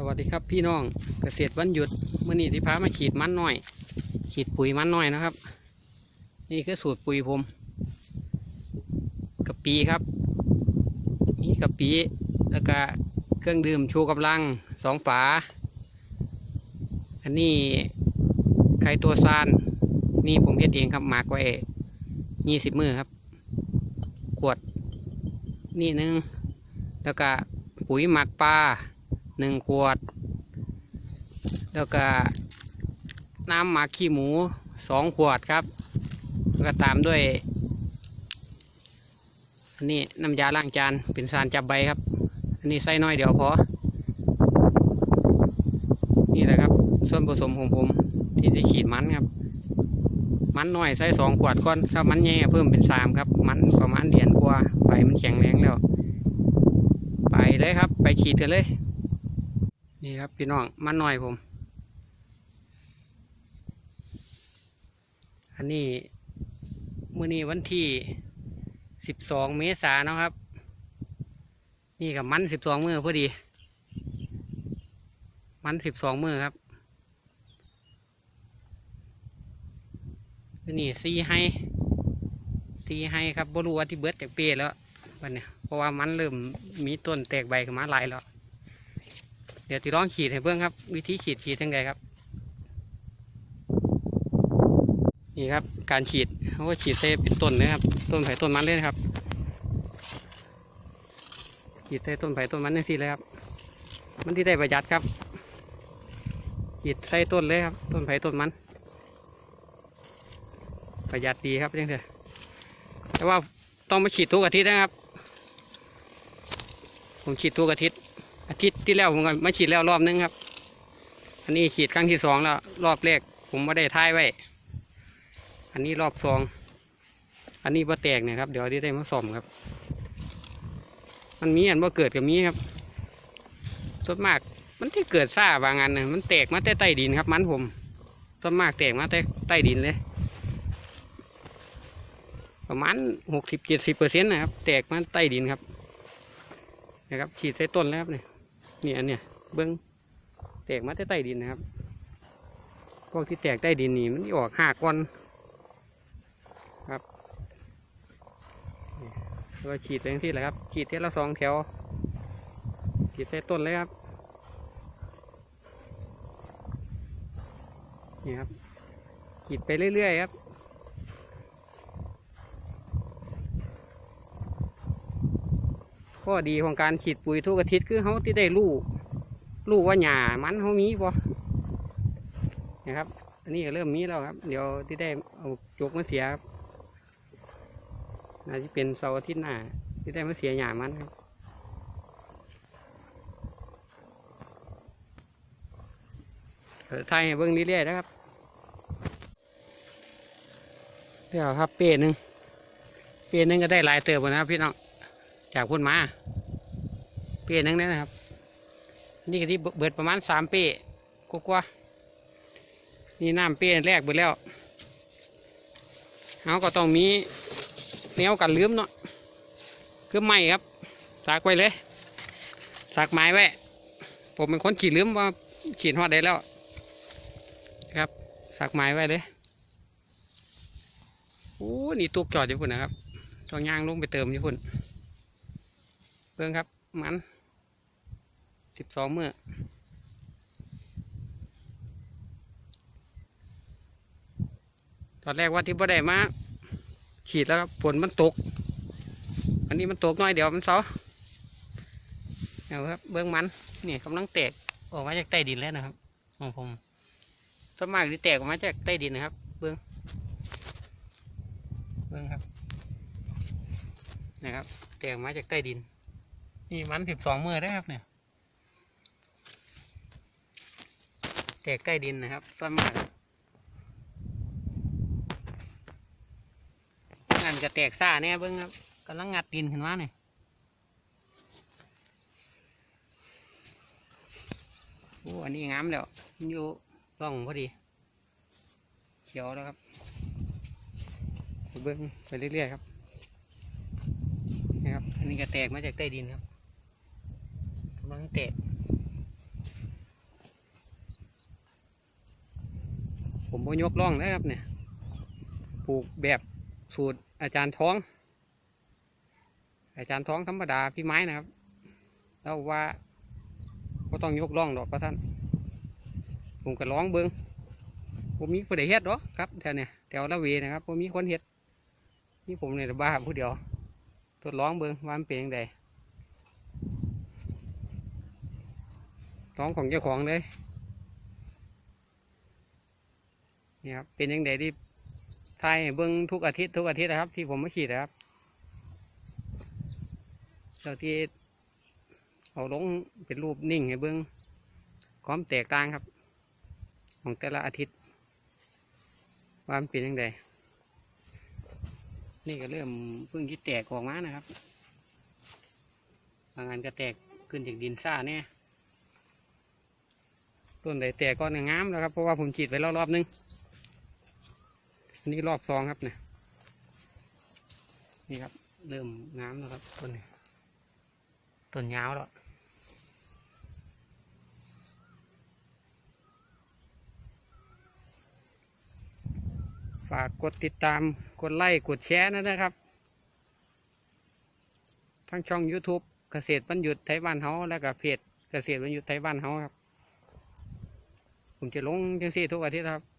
สวัสดีครับพี่น้องเกษตรวันหยุดเมื่อนี้ที่พามาฉีดมันหน้อย ฉีดปุ๋ยมันหน้อยนะครับ นี่คือสูตรปุ๋ยผมกะปีครับ นี่กะปีแล้วก็เครื่องดื่มชูกำลังสองฝา อันนี้ไข่ตัวซานนี่ผมเฮ็ดเองครับหมักไว้ยี่สิบมือครับขวด นี่หนึงแล้วก็ปุ๋ยหมักปลา หนึ่งขวด แล้วก็น้ำหมักขี้หมูสองขวดครับ แล้วก็ตามด้วยอันนี้น้ำยาล้างจานเป็นสารจับใบครับ อันนี้ใส่น้อยเดี๋ยวพอ นี่แหละครับ ส่วนผสมของผมที่จะขีดมันครับ มันน้อยใส่สองขวดก่อนถ้ามันแย่เพิ่มเป็นสามครับ มันประมาณเดือนกว่าใบมันแข็งแรงแล้ว ไปเลยครับ ไปฉีดกันเลย นี่ครับพี่น้องมันน้อยผม อันนี้มื่อนี้วันที่สิบสองเมษายนเนาะครับ นี่กับมันสิบสองมือพอดี มันสิบสองมือครับนี่ซีให้ซีให้ครับบรู้ว่าที่เบิดจากเปรแล้ววันนี้เพราะว่ามันเริ่มมีต้นแตกใบขึ้นมาหลายแล้ว เดี๋ยวที่ร้องฉีดให้เพื่อนครับ วิธีฉีดฉีดยังไงครับ นี่ครับ การฉีดเขาก็ฉีดเซเป็นต้นเลยครับ ต้นไผ่ต้นมันเลยครับฉีดใส่ต้นไผ่ต้นมันนี่สิเลยครับ มันที่ได้ประหยัดครับฉีดใส่ต้นเลยครับ ต้นไผ่ต้นมัน ประหยัดดีครับยังเถอะแต่ว่าต้องมาฉีดทุกอาทิตย์นะครับ ผมฉีดทุกอาทิตย์ อาทิตย์ที่แล้วผมก็มาฉีดแล้วรอบนึงครับ อันนี้ฉีดครั้งที่สองแล้ว รอบแรกผมไม่ได้ท้ายไว้ อันนี้รอบสอง อันนี้บ่แตกเนี่ยครับ เดี๋ยวได้ได้มาซ่อมครับ มันมีอันบ่เกิดกับมีครับส่วนมากมันที่เกิดซ่าบางอันน่ะมันแตกมาแต่ใต้ดินครับ มันผมส่วนมากแตกมาแต่ใต้ดินเลย ประมาณหกสิบเจ็ดสิบเปอร์เซ็นต์นะครับ แตกมาใต้ดินครับนะครับฉีดใส่ต้นแล้วครับ เนี่ยอันเนี้ยเบิ้งแตกมาแต่ใต้ดินนะครับ พวกที่แตกใต้ดินนี่มันออกห้าก้อนครับนี่แล้วก็ฉีดไปที่แหละครับ ฉีดเทละสองแถว ฉีดใส่ต้นเลยครับนี่ครับฉีดไปเรื่อยๆครับ ข้อดีของการฉีดปุ๋ยทุกอาทิตย์คือเขาที่ได้รู้รู้ว่าหญ้ามันเขามีบ่นะครับ อันนี้เริ่มมีแล้วครับ เดี๋ยวที่ได้เอาจกมาเสียครับน่าจะเป็นเสาร์อาทิตย์หน้าที่ได้มาเสียหญ้ามันครับไทยเบิ้งเรื่อยๆนะครับเดี๋ยวครับเป้หนึ่งเป้หนึ่งก็ได้หลายเติบนะครับพี่น้อง จากพุ่นมา เป้หนึงนี่นะครับ นี่ก็ที่เบิดประมาณสามเป้กว่านี่น้ำเป้แรกเบิดแล้วเขาก็ต้องมีแนวกันลืมเนาะคือไม้ครับสากไว้เลยสากไม้ไว้ผมเป็นคนขีดลืมว่าขีดหอดได้แล้วครับสากไม้ไว้เลยโอ้นี่ตุกจอดอยู่พุ่นนะครับต้องย่างลงไปเติมอยู่พุ่น เบิ่งครับมันสิบสองเมื่อตอนแรกว่าที่บ่ได้มาขีดแล้วครับฝนมันตก อันนี้มันตกน้อยเดี๋ยวมันเสาเอาครับเบื้องมันนี่กำลังแตกออกมาจากใต้ดินแล้วนะครับของผมสมากที่แตกออกมาจากใต้ดินนะครับ เบื้องเบื้องครับนะครับ แตกออกมาจากใต้ดิน นี่มันสิบสองมือได้ครับเนี่ยแตกใต้ดินนะครับต้นมากงันจะแตกซ่าแน่เบิ้งครับกำลังงัดดินขึ้นมาเนี่ยโอ้อันนี้งามแล้วอยู่ร่องพอดี เขียวแล้วครับไปเบิ้งไปเรื่อยๆครับนะครับ อันนี้ก็แตกมาจากใต้ดินครับ มังเตะผมพยกล่องนะครับเนี่ยปลูกแบบสูตรอาจารย์ท้อง อาจารย์ท้องธรรมดาพี่ไม้นะครับแล้วว่าก็ต้องยกล่องดอกพระท่าน ผมก็ร้องเบิงผมมีคนเห็ดหรอครับแถวเนี่ยแถวละเวนะครับผมมีคนเห็ดนี่ผมเนี่ยบ้าผู้เดียวทดลองเบิงว่ามันเป็นยังไง ร้องของเจ้าของเลยนี่ครับเป็นยังไงที่ทายให้เบิงทุกอาทิตย์ทุกอาทิตย์นะครับ ที่ผมมาฉีดนะครับเจ้าที่เอาลงเป็นรูปนิ่งให้เบิงความแตกต่างครับ ของแต่ละอาทิตย์ว่ามันเป็นยังไงนี่ก็เริ่มเพิ่งที่แตกออกมานะครับบางอันก็แตกขึ้นจากดินซ่าเนี่ย ต้นใดแตกก็งามแล้วครับ เพราะว่าผมฉีดไปแล้วรอบนึงอันนี้รอบสองครับเนี่ยนี่ครับ เริ่มงามแล้วครับต้นนี้ต้นยาวแล้วฝากกดติดตาม กดไลค์ กดแชร์นะนะครับ ทั้งช่อง YouTube เกษตรบรรยุทธ์ไทยบ้านเฮาแล้วก็เพจเกษตรบรรยุทธ์ไทยบ้านเฮาครับ ผมจะลงจังซี่ทุกอาทิตย์ครับ